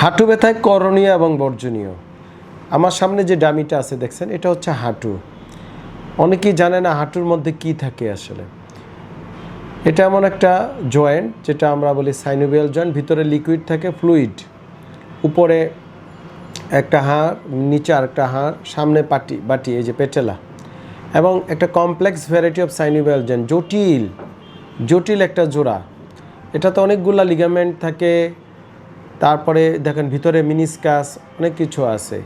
হাঁটু ব্যথায় করণীয় এবং বর্জনীয়। আমার সামনে যে ডামিটা আছে, দেখছেন? এটা হচ্ছে হাঁটু। অনেকেই জানে না হাঁটুর মধ্যে কি থাকে আসলে। এটা এমন একটা জয়েন্ট, যেটা আমরা বলি সাইনোভিয়াল জয়েন্ট। ভিতরে লিকুইড থাকে, ফ্লুইড। উপরে একটা হাড়, নিচে আরেকটা হাড়, সামনে পাটি, বাটি, এই যে পেটেলা। এবং একটা complex variety of synovial joint, জটিল জটিল একটা জোড়া। এটাতে অনেকগুলা লিগামেন্ট থাকে তারপরে দেখেন ভিতরে মিনিসকাস, অনেক কিছু আছে।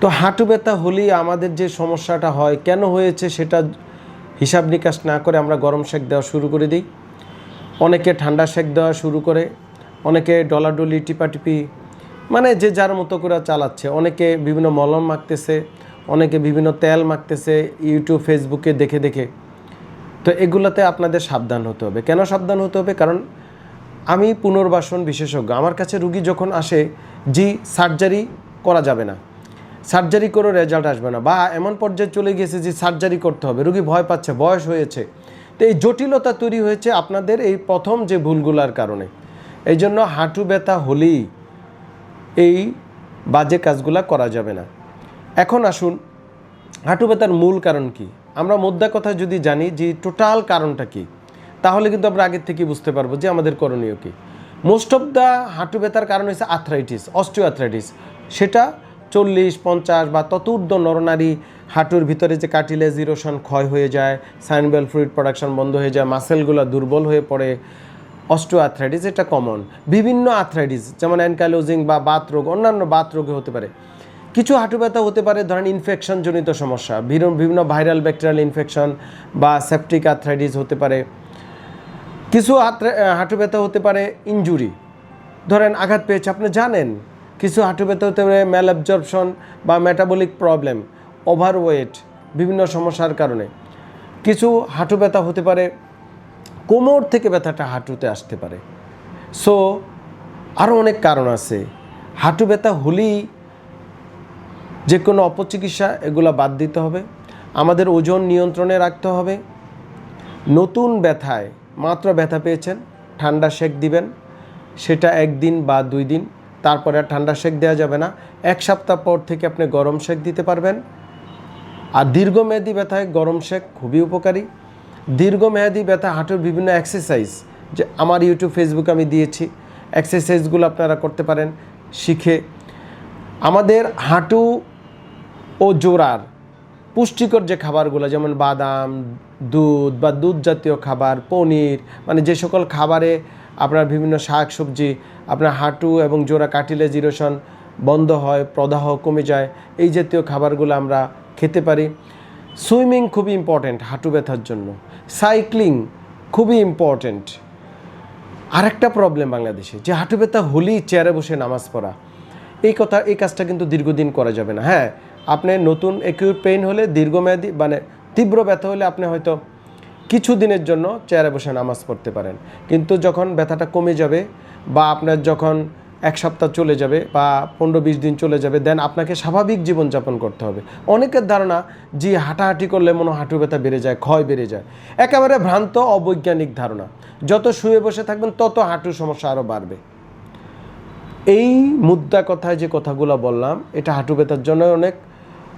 তো হাঁটু ব্যথা হলেই আমাদের যে সমস্যাটা হয়, কেন হয়েছে সেটা হিসাব নিকাশ না করে আমরা গরম শেক দেওয়া শুরু করে দিই। অনেকে ঠান্ডা শেক দেওয়া শুরু করে, অনেকে ডলাডলি, টিপাটিপি মানে যে যার মতো করে চালাচ্ছে। অনেকে বিভিন্ন মলম মাখতেছে, অনেকে বিভিন্ন তেল মাখতেছে, ইউটিউব, ফেসবুকে দেখে দেখে। তো এগুলোতে আপনাদের সাবধান হতে হবে। কেন সাবধান হতে হবে? কারণ আমি পুনর্বাসন বিশেষজ্ঞ। আমার কাছে রুগী যখন আসে, জি, সার্জারি করা যাবে না। সার্জারি করে রেজাল্ট আসবে না। বা এমন পর্যায়ে চলে গিয়েছে যে সার্জারি করতে হবে। রুগী ভয় পাচ্ছে, বয়স হয়েছে। তো এই জটিলতা তৈরি হয়েছে আপনাদের এই প্রথম যে ভুলগুলার কারণে। এই জন্য হাঁটু ব্যথা হলেই এই বাজে কাজগুলা করা যাবে না। এখন আসুন, হাঁটু ব্যথার মূল কারণ কি? আমরা মোদ্দা কথা যদি জানি যে টোটাল কারণটা কি? তাহলে কিন্তু আমরা আগের থেকে বুঝতে পারব যে আমাদের করণীয় কী। মোস্ট অফ দ্য হাঁটু ব্যথার কারণ হচ্ছে আর্থ্রাইটিস অস্টিও আর্থ্রাইটিস সেটা চল্লিশ, পঞ্চাশ বা ততূর্ধ্ব নরনারী হাঁটুর ভিতরে যে কাটিলেজ ইরোশন ক্ষয় হয়ে যায় সাইনবেল ফ্লুইড প্রোডাকশন বন্ধ হয়ে যায়, মাসেলগুলো দুর্বল হয়ে পড়ে অস্টিও আর্থ্রাইটিস এটা কমন বিভিন্ন আর্থ্রাইটিস যেমন অ্যানকালোজিং বা বাত রোগ, অন্যান্য বাত রোগে হতে পারে। কিছু হাঁটু ব্যথা হতে পারে, ধরেন ইনফেকশনজনিত সমস্যা বিভিন্ন ভাইরাল ব্যাকটেরিয়াল ইনফেকশন বা সেপটিক আর্থ্রাইটিস হতে পারে। কিছু হাঁটু ব্যথা হতে পারে ইনজুরি ধরেন আঘাত পেয়েছে, আপনি জানেন, কিছু হাঁটু ব্যথা হতে পারে ম্যাল অ্যাবজর্পশন বা মেটাবলিক প্রবলেম ওভারওয়েট বিভিন্ন সমস্যার কারণে। কিছু হাঁটু ব্যথা হতে পারে, কোমর থেকে ব্যথাটা হাঁটুতে আসতে পারে। সো আরও অনেক কারণ আছে। হাঁটু ব্যথা হলেই যে কোনো অপচিকিৎসা, এগুলো বাদ দিতে হবে। আমাদের ওজন নিয়ন্ত্রণে রাখতে হবে। নতুন ব্যথায় মাত্র ব্যথা পেয়েছেন, ঠান্ডা শেক দিবেন, সেটা একদিন বা দুই দিন, তারপরে আর ঠান্ডা শেক দেওয়া যাবে না। এক সপ্তাহ পর থেকে আপনি গরম শেক দিতে পারবেন। আর দীর্ঘমেয়াদী ব্যথায় গরম শেক খুবই উপকারী। দীর্ঘমেয়াদী ব্যথা হাঁটুর বিভিন্ন এক্সারসাইজ যে আমার ইউটিউব ফেসবুকে আমি দিয়েছি। এক্সারসাইজগুলো আপনারা করতে পারেন, শিখে। আমাদের হাঁটু ও জোড়ার পুষ্টিকর যে খাবারগুলো, যেমন বাদাম দুধ বা দুধ জাতীয় খাবার, পনির মানে যে সকল খাবারে আপনার বিভিন্ন শাক সবজি, আপনার হাঁটু এবং জোড়া কাটিলে জিরোশন বন্ধ হয়, প্রদাহ কমে যায়, এই জাতীয় খাবারগুলো আমরা খেতে পারি। সুইমিং খুবই ইম্পর্ট্যান্ট হাঁটু ব্যথার জন্য। সাইক্লিং খুবই ইম্পর্ট্যান্ট আরেকটা প্রবলেম বাংলাদেশে, যে হাঁটু ব্যথা হলেই চেয়ারে বসে নামাজ পড়া। এই কথা, এই কাজটা কিন্তু দীর্ঘদিন করা যাবে না। হ্যাঁ আপনি নতুন একিউট পেইন হলে দীর্ঘমেয়াদী মানে তীব্র ব্যথা হলে আপনি হয়তো কিছু দিনের জন্য চেয়ারে বসে নামাজ পড়তে পারেন। কিন্তু যখন ব্যথাটা কমে যাবে বা আপনার যখন এক সপ্তাহ চলে যাবে বা পনেরো বিশ দিন চলে যাবে দেন আপনাকে স্বাভাবিক জীবনযাপন করতে হবে। অনেকের ধারণা যে হাঁটাহাঁটি করলে মনে হাঁটু ব্যথা বেড়ে যায়, ক্ষয় বেড়ে যায়। একেবারে ভ্রান্ত, অবৈজ্ঞানিক ধারণা। যত শুয়ে বসে থাকবেন, তত হাঁটুর সমস্যা আরও বাড়বে। এই মুদ্রা কথায় যে কথাগুলো বললাম, এটা হাঁটু ব্যথার জন্য অনেক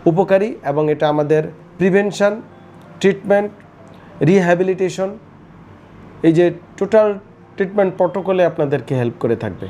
উপকারী এবং এটা আমাদের প্রিভেনশন ট্রিটমেন্ট রিহ্যাবিলিটেশন এই যে টোটাল ট্রিটমেন্ট প্রটোকলে আপনাদেরকে হেল্প করে থাকবে।